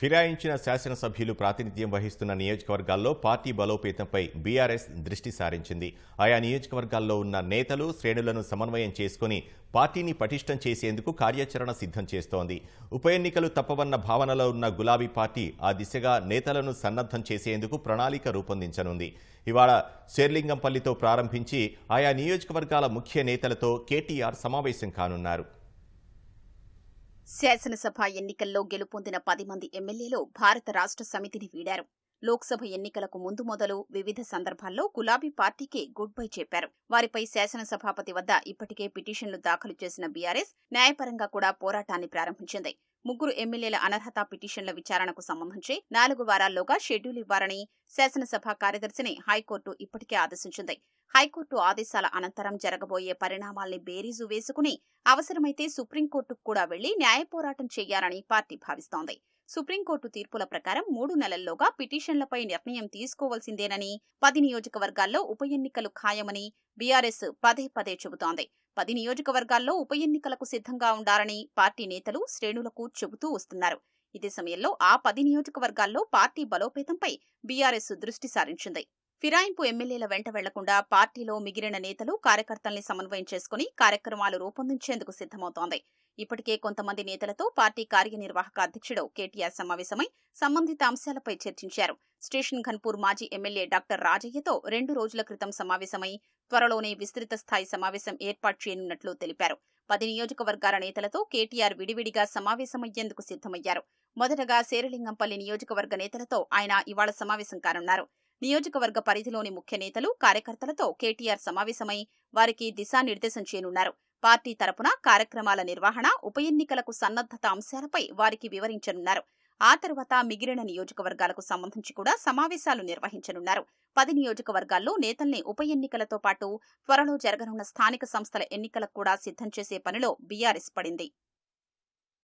ఫిరాయించిన శాసనసభ్యులు ప్రాతినిధ్యం వహిస్తున్న నియోజకవర్గాల్లో పార్టీ బలోపేతంపై బీఆర్ఎస్ దృష్టి సారించింది. ఆయా నియోజకవర్గాల్లో ఉన్న నేతలు శ్రేణులను సమన్వయం చేసుకుని పార్టీని పటిష్టం చేసేందుకు కార్యాచరణ సిద్ధం చేస్తోంది. ఉప ఎన్నికలు తప్పవన్న భావనలో ఉన్న గులాబీ పార్టీ ఆ దిశగా నేతలను సన్నద్ధం చేసేందుకు ప్రణాళిక రూపొందించనుంది. ఇవాళ శేర్లింగంపల్లితో ప్రారంభించి ఆయా నియోజకవర్గాల ముఖ్య నేతలతో కేటీఆర్ సమావేశం కానున్నారు. శాసనసభ ఎన్నికల్లో గెలుపొందిన పది మంది ఎమ్మెల్యేలు భారత రాష్ట్ర సమితిని వీడారు. లోక్సభ ఎన్నికలకు ముందు మొదలు వివిధ సందర్భాల్లో గులాబీ పార్టీకి గుడ్ బై చెప్పారు. వారిపై శాసనసభాపతి వద్ద ఇప్పటికే పిటిషన్లు దాఖలు చేసిన బీఆర్ఎస్ న్యాయపరంగా కూడా పోరాటాన్ని ప్రారంభించింది. ముగ్గురు ఎమ్మెల్యేల అనర్హత పిటిషన్ల విచారణకు సంబంధించి నాలుగు వారాల్లోగా షెడ్యూల్ ఇవ్వాలని శాసనసభ కార్యదర్శిని హైకోర్టు ఇప్పటికే ఆదేశించింది. హైకోర్టు ఆదేశాల అనంతరం జరగబోయే పరిణామాల్ని బేరీజు వేసుకుని అవసరమైతే సుప్రీంకోర్టుకు కూడా వెళ్ళి న్యాయ పోరాటం చేయాలని పార్టీ భావిస్తోంది. సుప్రీంకోర్టు తీర్పుల ప్రకారం మూడు నెలల్లోగా పిటిషన్లపై నిర్ణయం తీసుకోవాల్సిందేనని పది నియోజకవర్గాల్లో ఉప ఎన్నికలు ఖాయమని బీఆర్ఎస్ పదే పదే చెబుతోంది. పది నియోజకవర్గాల్లో ఉప ఎన్నికలకు సిద్ధంగా ఉండాలని పార్టీ నేతలు శ్రేణులకు చెబుతూ వస్తున్నారు. ఇదే సమయంలో ఆ పది నియోజకవర్గాల్లో పార్టీ బలోపేతంపై బీఆర్ఎస్ దృష్టి సారించింది. ఫిరాయింపు ఎమ్మెల్యేల వెంట వెళ్ళకుండా పార్టీలో మిగిలిన నేతలు కార్యకర్తల్ని సమన్వయం చేసుకుని కార్యక్రమాలు రూపొందించేందుకు సిద్దమవుతోంది ఇప్పటికే కొంతమంది నేతలతో పార్టీ కార్యనిర్వాహక అధ్యక్షుడు కేటీఆర్ సమావేశమై సంబంధిత అంశాలపై చర్చించారు. స్టేషన్ ఘన్పూర్ మాజీ ఎమ్మెల్యే డాక్టర్ రాజయ్యతో రెండు రోజుల క్రితం సమావేశమై త్వరలోనే విస్తృత స్థాయి సమావేశం ఏర్పాటు చేయనున్నట్లు తెలిపారు. పది నియోజకవర్గాల నేతలతో కేటీఆర్ విడివిడిగా సమావేశమయ్యేందుకు సిద్దమయ్యారు మొదటగా శేరలింగంపల్లి నియోజకవర్గ నేతలతో ఆయన ఇవాళ సమావేశం కానున్నారు. నియోజకవర్గ పరిధిలోని ముఖ్య నేతలు కార్యకర్తలతో కేటీఆర్ సమావేశమై వారికి దిశానిర్దేశం చేయనున్నారు. పార్టీ తరపున కార్యక్రమాల నిర్వహణ ఉప ఎన్నికలకు సన్నద్దత అంశాలపై వారికి వివరించనున్నారు. ఆ తర్వాత మిగిలిన నియోజకవర్గాలకు సంబంధించి కూడా సమావేశాలు నిర్వహించనున్నారు. పది నియోజకవర్గాల్లో నేతల్ని ఉప ఎన్నికలతో పాటు త్వరలో జరగనున్న స్థానిక సంస్థల ఎన్నికలకు కూడా సిద్ధం చేసే పనిలో బీఆర్ఎస్ పడింది.